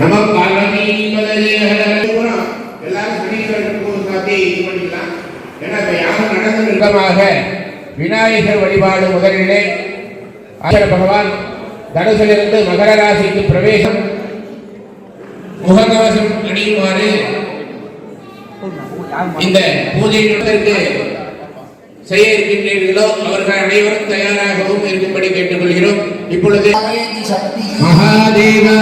நம்ம பார்வதி எல்லாரும் விநாயகர் வழிபாடு முதலிலே ஆச்சர பகவான் தனுசிலிருந்து மகர ராசிக்கு பிரவேசம். முகக்கவசம் அணியுமாறு இந்த பூஜை நடத்திற்கு செய்ய இருக்கின்றீர்களோ அவர்கள் அனைவரும் தயாராகவும் இருக்கும்படி கேட்டுக்கொள்கிறோம். இப்பொழுது மகாதேவா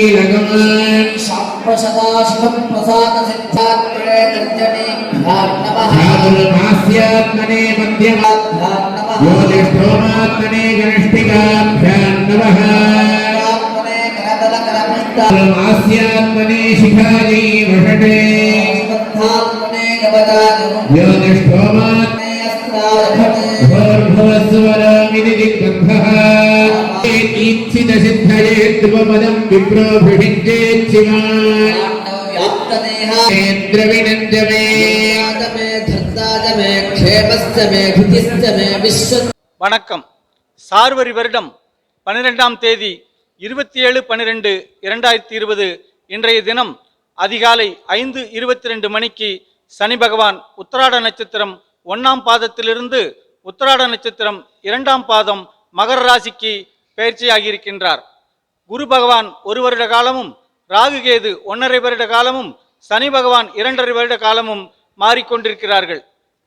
श्रीरगम् शाप्पशदाशिवं प्रसादसिद्धात्मने तर्जने भाग्नवहास्यात्मने मध्यमाभ्यान्नवः योजिष्ठोमात्मने गणष्टिकाभ्यान्नवः आस्यात्मने शिखायै वषटे योजिष्ठोमात्मने अस्त्राभवस्वरामिति दिग्बद्धः கரதல கரமித்த மாஸ்யாத்மனே சிகாயை வஷடே ஸ்பத்தாத்மனே கவதாகமம் யோதிஷ்டோமாத்மனே அஸ்ராரபணே भूर्भुवस्वरामिति दिग्बन्धः ईप्सितसिद्धये ध्रुवपदम् विप्रोभिषिञ्चेच्छिमान् व्याप्तदेहा इन्द्रविनन्दमे मे धन्दाज मे क्षेमश्च मे भृतिश्च मे विश्व வணக்கம் சார்வரி வருடம் பன்னிரெண்டாம் தேதி இருபத்தி ஏழு பன்னிரெண்டு இரண்டாயிரத்தி இருபது இன்றைய தினம் அதிகாலை ஐந்து இருபத்தி ரெண்டு மணிக்கு சனி பகவான் உத்தராட நட்சத்திரம் ஒன்னாம் பாதத்திலிருந்து உத்தராட நட்சத்திரம் இரண்டாம் பாதம் மகர ராசிக்கு பயிற்சியாகியிருக்கின்றார். குரு பகவான் ஒரு வருட காலமும் ராகு கேது ஒன்றரை வருட காலமும் சனி பகவான் இரண்டரை வருட காலமும் மாறிக்கொண்டிருக்கிறார்கள்.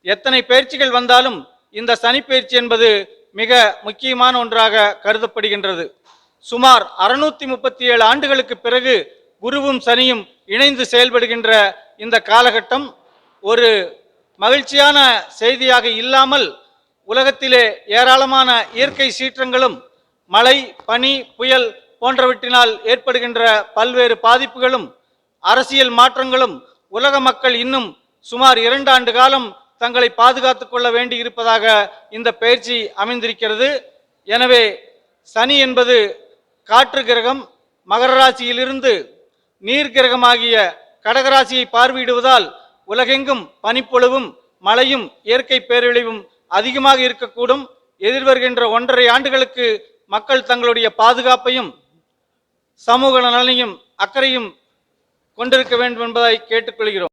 எத்தனை பயிற்சிகள் வந்தாலும் இந்த சனி பயிற்சி என்பது மிக முக்கியமான ஒன்றாக கருதப்படுகின்றது. சுமார் அறுநூத்தி முப்பத்தி ஏழு ஆண்டுகளுக்கு பிறகு குருவும் சனியும் இணைந்து செயல்படுகின்ற இந்த காலகட்டம் ஒரு மகிழ்ச்சியான செய்தியாக இல்லாமல் உலகத்திலே ஏராளமான இயற்கை சீற்றங்களும் மழை பனி புயல் போன்றவற்றினால் ஏற்படுகின்ற பல்வேறு பாதிப்புகளும் அரசியல் மாற்றங்களும் உலக மக்கள் இன்னும் சுமார் இரண்டு ஆண்டு காலம் தங்களை பாதுகாத்துக் கொள்ள வேண்டி இருப்பதாக இந்த பயிற்சி அமைந்திருக்கிறது. எனவே சனி என்பது காற்று கிரகம் மகர ராசியிலிருந்து நீர் கிரகமாகிய கடகராசியை பார்வையிடுவதால் உலகெங்கும் பனிப்பொழுவும் மழையும் இயற்கை பேரழிவும் அதிகமாக இருக்கக்கூடும். எதிர்வருகின்ற ஒன்றரை ஆண்டுகளுக்கு மக்கள் தங்களுடைய பாதுகாப்பையும் சமூக நலனையும் அக்கறையும் கொண்டிருக்க வேண்டும் என்பதை கேட்டுக்கொள்கிறோம்.